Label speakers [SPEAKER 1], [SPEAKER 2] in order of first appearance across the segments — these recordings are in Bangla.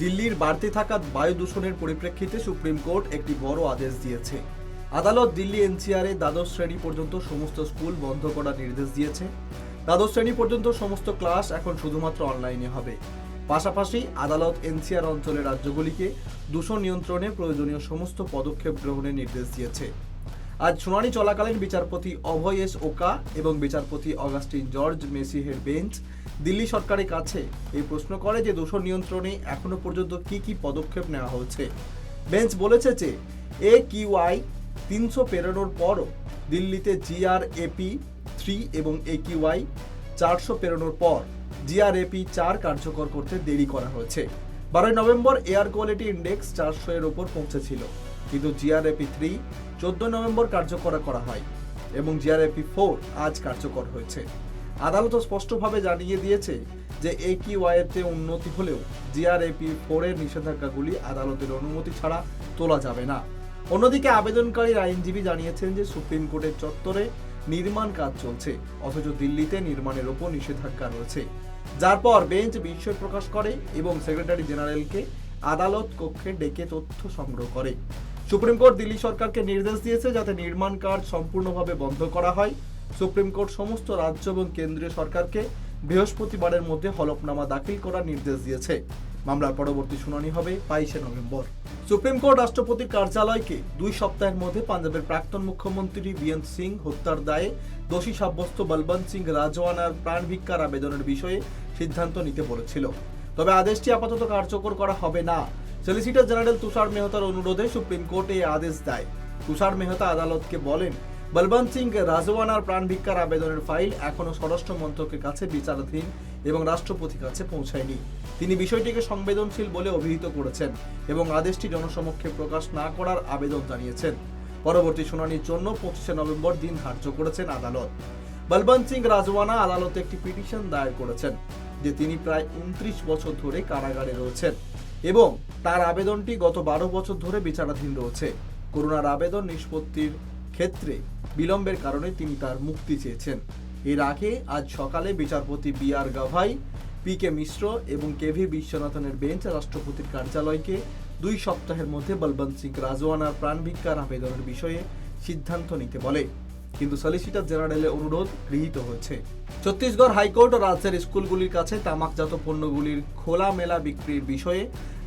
[SPEAKER 1] দিল্লির বাড়তে থাকা বায়ু দূষণের পরিপ্রেক্ষিতে সুপ্রিম কোর্ট একটি বড় আদেশ দিয়েছে। আদালত দিল্লি এনসিআরে দ্বাদশ শ্রেণি পর্যন্ত সমস্ত স্কুল বন্ধ করার নির্দেশ দিয়েছে। দ্বাদশ শ্রেণি পর্যন্ত সমস্ত ক্লাস এখন শুধুমাত্র অনলাইনে হবে। পাশাপাশি আদালত এনসিআর অঞ্চলের রাজ্যগুলিকে দূষণ নিয়ন্ত্রণে প্রয়োজনীয় সমস্ত পদক্ষেপ গ্রহণের নির্দেশ দিয়েছে। আজ শুনানি চলাকালীন বিচারপতি অভয় এস ওকা এবং বিচারপতি অগাস্টিন জর্জ মেসিহের বেঞ্চ দিল্লি সরকারের কাছে এই প্রশ্ন করে যে দূষণ নিয়ন্ত্রণে এখনও পর্যন্ত কি কি পদক্ষেপ নেওয়া হচ্ছে। বেঞ্চ বলেছে যে এ কিউআই তিনশো পেরোনোর পরও দিল্লিতে জিআরএপি থ্রি এবং এ কিউআই চারশো পেরোনোর পর জিআরএপি চার কার্যকর করতে দেরি করা হয়েছে। বারোই নভেম্বর এয়ার কোয়ালিটি ইন্ডেক্স চারশো এর ওপর পৌঁছেছিল। কিন্তু জিআরএপি থ্রি চোদ্দ নভেম্বর কার্যকর করা হয় এবং জিআরএপি ফোর আজ কার্যকর হয়েছে। আদালত স্পষ্টভাবে জানিয়ে দিয়েছে যে এ কি ওয়াইতে উন্নতি হলেও জিআরএপি ফোরের নিষেধাজ্ঞাগুলি আদালতের অনুমতি ছাড়া তোলা যাবে না। অন্যদিকে আবেদনকারীর আইনজীবী জানিয়েছেন যে সুপ্রিম কোর্টের চত্বরে নির্মাণ কাজ চলছে, অথচ দিল্লিতে নির্মাণের ওপর নিষেধাজ্ঞা রয়েছে। যার পর বেঞ্চ বিস্ময় প্রকাশ করে এবং সেক্রেটারি জেনারেলকে আদালত কক্ষে ডেকে তথ্য সংগ্রহ করে। সুপ্রিম কোর্ট দিল্লি সরকারকে নির্দেশ দিয়েছে যাতে নির্মাণ কাজ সম্পূর্ণভাবে বন্ধ করা হয়। সুপ্রিম কোর্ট সমস্ত রাজ্য এবং কেন্দ্রীয় সরকারকে বৃহস্পতিবারের মধ্যে হলফনামা দাখিল করার নির্দেশ দিয়েছে। মামলার পরবর্তী শুনানি হবে বাইশে নভেম্বর। সুপ্রিম কোর্ট রাষ্ট্রপতির কার্যালয়কে দুই সপ্তাহের মধ্যে পাঞ্জাবের প্রাক্তন মুখ্যমন্ত্রী বিএন সিং হত্যার দায়ে দোষী সাব্যস্ত বলবন্ত সিং রাজওয়ানার প্রাণ ভিক্ষার আবেদনের বিষয়ে সিদ্ধান্ত নিতে বলেছিল। তবে আদেশটি আপাতত কার্যকর করা হবে না। সলিসিটর জেনারেল তুষার মেহতার অনুরোধে সুপ্রিম কোর্ট আদেশ দেয়। তুষার মেহতা আদালতকে বলেন, বলবন্ত সিং রাজওয়ানার প্রাণ ভিক্ষার আবেদনের ফাইল এখনও স্বরাষ্ট্র মন্ত্রকের কাছে বিচারাধীন এবং রাষ্ট্রপতির কাছে পৌঁছায়নি। তিনি বিষয়টিকে সংবেদনশীল বলে অভিহিত করেছেন এবং আদেশটি জনসমক্ষে প্রকাশ না করার আবেদন জানিয়েছেন। পরবর্তী শুনানির জন্য পঁচিশে নভেম্বর দিন ধার্য করেছেন আদালত। বলবন্ত সিং রাজওয়ানা আদালতে একটি পিটিশন দায়ের করেছেন, যে তিনি প্রায় উনত্রিশ বছর ধরে কারাগারে রয়েছেন। এবং তার আবেদনটি গত বারো বছর ধরে বিচারাধীন রয়েছে। করুণার আবেদন নিষ্পত্তির ক্ষেত্রে বিলম্বের কারণে তিনি তার মুক্তি চেয়েছেন। এর আগে আজ সকালে বিচারপতি B R Gavai, P K Mishra এবং কে ভি বিশ্বনাথনের বেঞ্চ রাষ্ট্রপতির কার্যালয়কে দুই সপ্তাহের মধ্যে বলবন্ত সিং রাজওয়ানার প্রাণ ভিক্ষার আবেদনের বিষয়ে সিদ্ধান্ত নিতে বলে। কিন্তু সলিসিটর জেনারেলের অনুরোধ গৃহীত হয়েছে। ছত্তিশগড় হাইকোর্ট ও রাজ্যের স্কুলগুলির কাছে তামাকজাত পণ্যগুলির খোলা মেলা বিক্রির বিষয়ে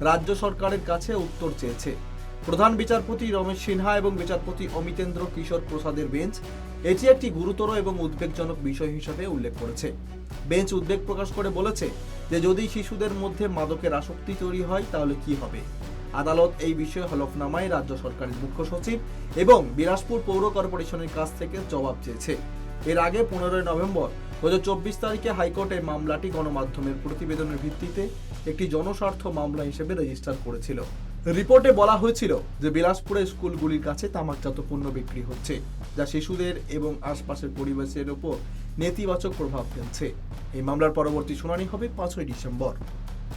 [SPEAKER 1] রাজ্য সরকারের কাছে উত্তর চেয়েছে। প্রধান বিচারপতি রমেশ সিনহা এবং বিচারপতি অমিতেন্দ্র কিশোর প্রসাদের বেঞ্চ এটি একটি গুরুতর এবং উদ্বেগজনক বিষয় হিসেবে উল্লেখ করেছে। বেঞ্চ উদ্বেগ প্রকাশ করে বলেছে যে, যদি শিশুদের মধ্যে মাদকের আসক্তি তৈরি হয়, তাহলে কি হবে? আদালত এই বিষয়ে হলফনামায় রাজ্য সরকারের মুখ্য সচিব এবং বিলাসপুর পৌর কর্পোরেশনের কাছ থেকে জবাব চেয়েছে। এর আগে পনেরোই নভেম্বর দু চব্বিশ তারিখে হাইকোর্টে মামলাটি গণমাধ্যমের প্রতিবেদনের ভিত্তিতে একটি জনস্বার্থ মামলা হিসেবে রেজিস্টার করেছিল। রিপোর্টে বলা হয়েছিল যে বিলাসপুরের স্কুলগুলির কাছে তামাকজাত পণ্য বিক্রি হচ্ছে, যা শিশুদের এবং আশপাশের পরিবেশের ওপর নেতিবাচক প্রভাব ফেলছে। এই মামলার পরবর্তী শুনানি হবে পাঁচই ডিসেম্বর।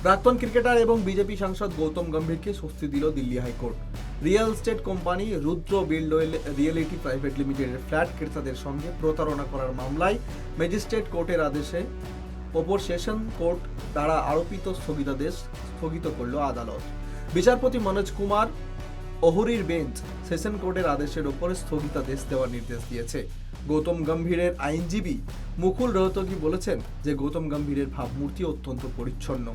[SPEAKER 1] প্রাক্তন ক্রিকেটার এবং বিজেপি সাংসদ গৌতম গম্ভীরকে স্বস্তি দিল Delhi high court. Real estate company Rudra build reality private লিমিটেডের ফ্ল্যাট ক্রেতাদের সঙ্গে প্রতারণা করার মামলায় ম্যাজিস্ট্রেট কোর্টের আদেশে ওপর সেশন কোর্ট দ্বারা আরোপিত স্থগিতাদেশ স্থগিত করল আদালত। বিচারপতি মনোজ কুমার অহুরির বেঞ্চ সেশন কোর্টের আদেশের ওপর স্থগিতাদেশ দেওয়ার নির্দেশ দিয়েছে। গৌতম গম্ভীরের আইনজীবী মুকুল রোহতগি বলেছেন যে গৌতম গম্ভীরের ভাবমূর্তি অত্যন্ত পরিচ্ছন্ন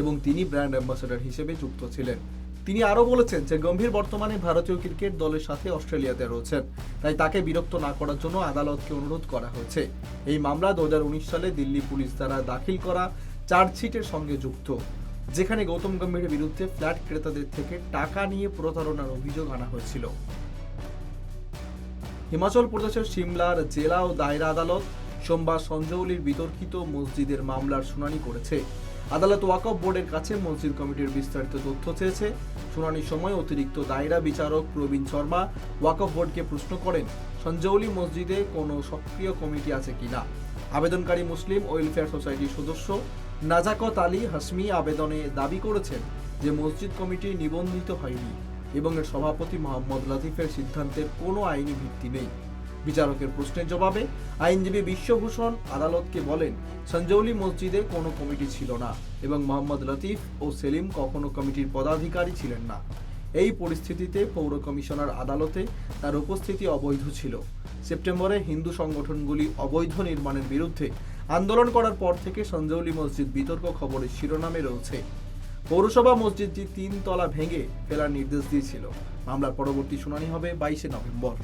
[SPEAKER 1] এবং তিনি ব্র্যান্ড অ্যাম্বাসেডর হিসেবে যুক্ত ছিলেন। তিনি আরও বলেছেন যে গম্ভীর বর্তমানে ভারতীয় ক্রিকেট দলের সাথে অস্ট্রেলিয়াতে রয়েছেন, তাই তাকে বিরক্ত না করার জন্য আদালতকে অনুরোধ করা হয়েছে। এই মামলা দু হাজার উনিশ সালে দিল্লি পুলিশ দ্বারা দাখিল করা চার্জশিটের সঙ্গে যুক্ত, যেখানে গৌতম গম্ভীরের বিরুদ্ধে ফ্ল্যাট ক্রেতাদের থেকে টাকা নিয়ে প্রতারণার অভিযোগ আনা হয়েছিল। হিমাচল প্রদেশের সিমলার জেলা ও দায়রা আদালত সোমবার সঞ্জৌলির বিতর্কিত মসজিদের মামলার শুনানি করেছে। আদালত ওয়াকফ বোর্ডের কাছে মসজিদ কমিটির বিস্তারিত তথ্য চেয়েছে। শুনানির সময় অতিরিক্ত দায়রা বিচারক প্রবীণ শর্মা ওয়াকফ বোর্ডকে প্রশ্ন করেন, সঞ্জৌলি মসজিদে কোনো সক্রিয় কমিটি আছে কিনা আবেদনকারী মুসলিম ওয়েলফেয়ার সোসাইটির সদস্য নাজাকত আলী হাসমি আবেদনে দাবি করেছেন যে মসজিদ কমিটি নিবন্ধিত হয়নি। এবং এর সভাপতি মোহাম্মদ লাতিফের সিদ্ধান্তের কোনো আইনি ভিত্তি নেই। বিচারকের প্রশ্নের জবাবে আইনজীবী বিশ্বভূষণ আদালতকে বলেন, সঞ্জৌলি মসজিদে কোনো কমিটি ছিল না এবং মোহাম্মদ লতিফ ও সেলিম কখনো কমিটির পদাধিকারী ছিলেন না। এই পরিস্থিতিতে পৌর কমিশনার আদালতে তার উপস্থিতি অবৈধ ছিল। সেপ্টেম্বরে হিন্দু সংগঠনগুলি অবৈধ নির্মাণের বিরুদ্ধে আন্দোলন করার পর থেকে সঞ্জৌলি মসজিদ বিতর্ক খবরের শিরোনামে রয়েছে। পৌরসভা মসজিদটি তিন তলা ভেঙে ফেলার নির্দেশ দিয়েছিল। মামলার পরবর্তী শুনানি হবে বাইশে নভেম্বর।